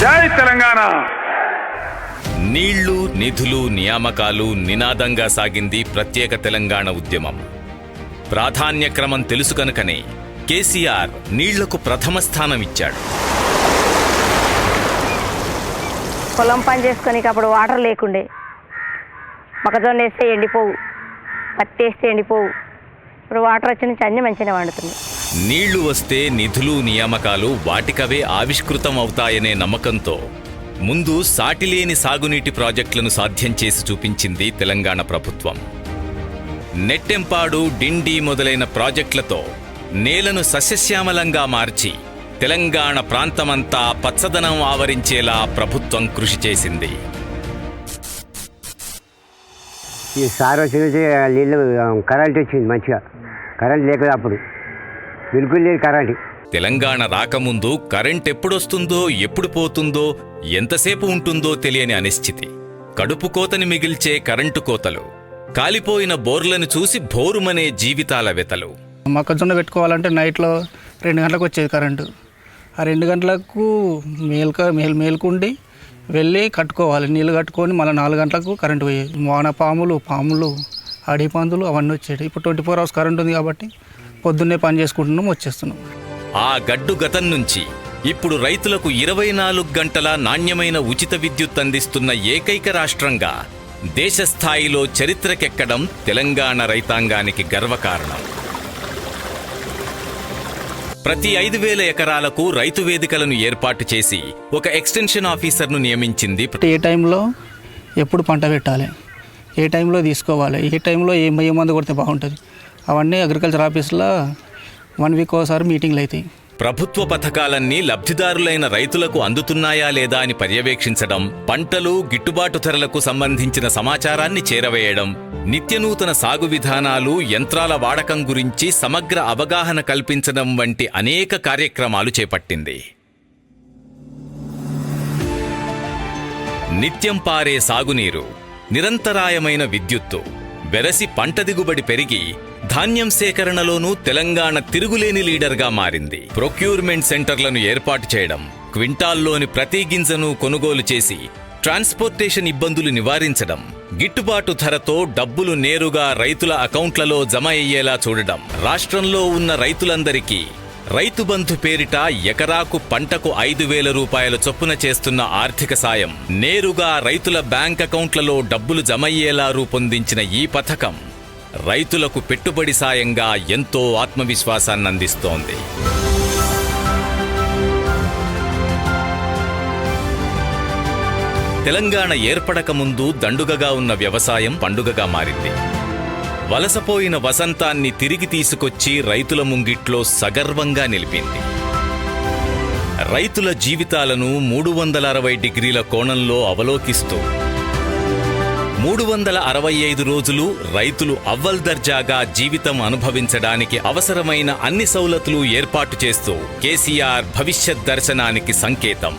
జై తెలంగాణ. నీళ్ళు నిధులు నియామకాలు నినాదంగా సాగింది ప్రత్యేక తెలంగాణ ఉద్యమం. ప్రాధాన్య క్రమం తెలుసు కనుకనే కేసీఆర్ నీళ్ళకు ప్రథమ స్థానం ఇచ్చాడు. పొలం పని చేసుకొని అప్పుడు వాటర్ లేకుండే. మొక్కజొన్న వేస్తే ఎండిపోవు. పత్తి వేస్తే ఎండిపోవు. ఇప్పుడు వాటర్ వచ్చి నుంచి అన్నీ మంచిగా వండుతుంది నీళ్ళు వస్తే నిధులు నియామకాలు వాటికవే ఆవిష్కృతం అవుతాయనే నమ్మకంతో ముందు సాటిలేని సాగునీటి ప్రాజెక్టులను సాధ్యం చేసి చూపించింది తెలంగాణ ప్రభుత్వం. నెట్టెంపాడు డిండి మొదలైన ప్రాజెక్టులతో నేలను సస్యశ్యామలంగా మార్చి తెలంగాణ ప్రాంతమంతా పచ్చదనం ఆవరించేలా ప్రభుత్వం కృషి చేసింది. ఈ సార్ వచ్చిన నీళ్ళు కరెంట్ వచ్చింది మంచిగా. కరెంట్ లేకపోతే అప్పుడు. బిల్కుల్ లేదు కరెంట్ తెలంగాణ రాకముందు కరెంట్ ఎప్పుడొస్తుందో ఎప్పుడు పోతుందో ఎంతసేపు ఉంటుందో తెలియని అనిశ్చితి. కడుపు కోతని మిగిల్చే కరెంటు కోతలు. కాలిపోయిన బోర్లను చూసి భోరుమనే జీవితాల వెతలు. మొక్కజొన్న పెట్టుకోవాలంటే నైట్లో రెండు గంటలకు వచ్చేది కరెంటు. ఆ రెండు గంటలకు మేల్క మేల్ మేల్కుండి వెళ్ళి కట్టుకోవాలి. నీళ్ళు కట్టుకొని మళ్ళీ నాలుగు గంటలకు కరెంటు పోయేది. వాన పాములు పాములు అడవి పందులు అవన్నీ వచ్చేది ఇప్పుడు ట్వంటీ ఫోర్ అవర్స్ కరెంట్ ఉంది కాబట్టి పొద్దున్నే పని చేసుకుంటున్నాం వచ్చేస్తున్నాం. ఆ గడ్డు గతం నుంచి ఇప్పుడు రైతులకు ఇరవై నాలుగు గంటల నాణ్యమైన ఉచిత విద్యుత్ అందిస్తున్న ఏకైక రాష్ట్రంగా దేశస్థాయిలో చరిత్రకెక్కడం తెలంగాణ రైతాంగానికి గర్వకారణం. ప్రతి ఐదు వేల ఎకరాలకు రైతు వేదికలను ఏర్పాటు చేసి ఒక ఎక్స్టెన్షన్ ఆఫీసర్ను నియమించింది ఏ టైంలో ఎప్పుడు పంట పెట్టాలి? ఏ టైంలో తీసుకోవాలి? ఏ టైంలో ఏ మందు కొడితే బాగుంటుంది? అవన్నీ అగ్రికల్చర్ ఆఫీస్లో వన్ వీక్ ఒకసారి మీటింగ్లు అవుతాయి ప్రభుత్వ పథకాలన్నీ లబ్ధిదారులైన రైతులకు అందుతున్నాయా లేదా అని పర్యవేక్షించడం పంటలు గిట్టుబాటు ధరలకు సంబంధించిన సమాచారాన్ని చేరవేయడం నిత్యనూతన సాగు విధానాలు యంత్రాల వాడకం గురించి సమగ్ర అవగాహన కల్పించడం వంటి అనేక కార్యక్రమాలు చేపట్టింది. నిత్యం పారే సాగునీరు నిరంతరాయమైన విద్యుత్తు వెరసి పంట దిగుబడి పెరిగి ధాన్యం సేకరణలోనూ తెలంగాణ తిరుగులేని లీడర్గా మారింది. ప్రొక్యూర్మెంట్ సెంటర్లను ఏర్పాటు చేయడం క్వింటాల్లోని ప్రతి గింజను కొనుగోలు చేసి ట్రాన్స్పోర్టేషన్ ఇబ్బందులు నివారించడం గిట్టుబాటు ధరతో డబ్బులు నేరుగా రైతుల అకౌంట్లలో జమ అయ్యేలా చూడడం రాష్ట్రంలో ఉన్న రైతులందరికీ రైతు బంధు పేరిట ఎకరాకు పంటకు ఐదు వేల రూపాయల చొప్పున చేస్తున్న ఆర్థిక సాయం నేరుగా రైతుల బ్యాంక్ అకౌంట్లలో డబ్బులు జమయ్యేలా రూపొందించిన ఈ పథకం రైతులకు పెట్టుబడి సాయంగా ఎంతో ఆత్మవిశ్వాసాన్ని అందిస్తోంది. తెలంగాణ ఏర్పడక ముందు దండుగగా ఉన్న వ్యవసాయం పండుగగా మారింది. వలసపోయిన వసంతాన్ని తిరిగి తీసుకొచ్చి రైతుల ముంగిట్లో సగర్వంగా నిలిపింది. రైతుల జీవితాలను మూడు వందల అరవై డిగ్రీల కోణంలో అవలోకిస్తూ మూడు వందల అరవై ఐదు రోజులు రైతులు అవ్వల్ దర్జాగా జీవితం అనుభవించడానికి అవసరమైన అన్ని సౌలతులు ఏర్పాటు చేస్తూ కేసీఆర్ భవిష్యత్ దర్శనానికి సంకేతం.